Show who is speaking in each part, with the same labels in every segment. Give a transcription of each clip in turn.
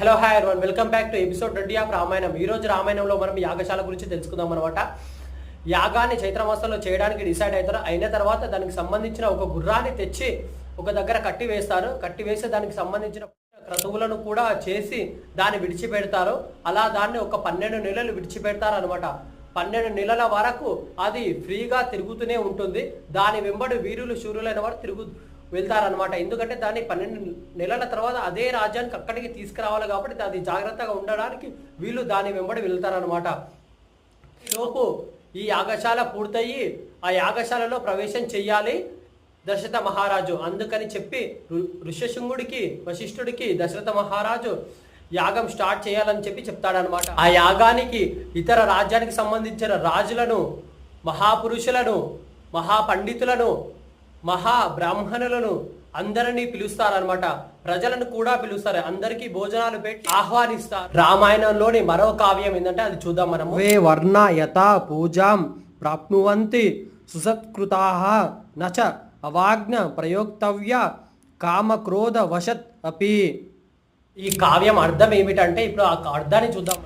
Speaker 1: Hello hi one welcome back to episode twenty of Ramayanam ఈ రోజు రామాయణంలో మనం యాగశాల గురించి తెలుసుకుందాం అనమాట యాగాన్ని చైత్రమాసంలో చేయడానికి డిసైడ్ అవుతారు. అయిన తర్వాత దానికి సంబంధించిన ఒక గుర్రాన్ని తెచ్చి ఒక దగ్గర కట్టి వేస్తారు. కట్టి వేసి దానికి సంబంధించిన క్రతువులను కూడా చేసి దాన్ని విడిచిపెడతారు. అలా దాన్ని ఒక పన్నెండు నెలలు విడిచిపెడతారు అనమాట పన్నెండు నెలల వరకు అది ఫ్రీగా తిరుగుతూనే ఉంటుంది. దాని వెంబడి వీరులు శూరులైన వారు తిరుగు వెళ్తారనమాట ఎందుకంటే దాన్ని పన్నెండు నెలల తర్వాత అదే రాజ్యానికి అక్కడికి తీసుకురావాలి కాబట్టి అది జాగ్రత్తగా ఉండడానికి వీళ్ళు దాని వెంబడి వెళ్తారనమాట లోపు ఈ యాగశాల పూర్తయి ఆ యాగశాలలో ప్రవేశం చెయ్యాలి దశరథ మహారాజు. అందుకని చెప్పి ఋష్యశృంగుడికి వశిష్ఠుడికి దశరథ మహారాజు యాగం స్టార్ట్ చేయాలని చెప్పి చెప్తాడనమాట ఆ యాగానికి ఇతర రాజ్యానికి సంబంధించిన రాజులను మహాపురుషులను మహాపండితులను మహా బ్రాహ్మణులను అందరినీ పిలుస్తారనమాట ప్రజలను కూడా పిలుస్తారు. అందరికీ భోజనాలు పెట్టి ఆహ్వానిస్తారు. రామాయణంలోని మరో కావ్యం ఏంటంటే అది చూద్దాం మనము. వే వర్ణ యథా పూజాం ప్రాప్నువంతి సుసత్కృతా నచ అవాజ్ఞ ప్రయోక్తవ్య కామక్రోధ వశత్ అపి. ఈ కావ్యం అర్థం ఏమిటంటే ఇప్పుడు ఆ అర్థాన్ని చూద్దాం.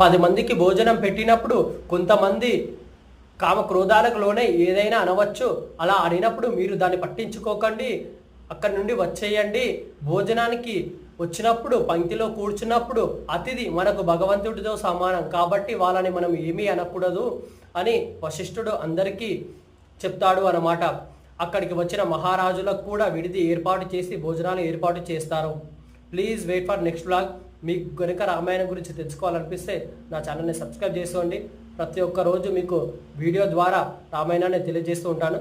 Speaker 1: పది మందికి భోజనం పెట్టినప్పుడు కొంతమంది కామక్రోధాలకు లోనే ఏదైనా అనవచ్చు. అలా అడిగినప్పుడు మీరు దాన్ని పట్టించుకోకండి. అక్కడి నుండి వచ్చేయండి. భోజనానికి వచ్చినప్పుడు పంక్తిలో కూర్చున్నప్పుడు అతిథి మనకు భగవంతుడితో సమానం. కాబట్టి వాళ్ళని మనం ఏమీ అనకూడదు అని వశిష్ఠుడు అందరికీ చెప్తాడు అన్నమాట. అక్కడికి వచ్చిన మహారాజులకు కూడా విడిది ఏర్పాటు చేసి భోజనాలు ఏర్పాటు చేస్తారు. Please wait for next blog. మీకు గనుక రామాయణం గురించి తెలుసుకోవాలనిపిస్తే నా ఛానల్ని సబ్స్క్రైబ్ చేసుకోండి. ప్రతి ఒక్క రోజు మీకు వీడియో ద్వారా రామాయణాన్ని తెలియజేస్తూ ఉంటాను.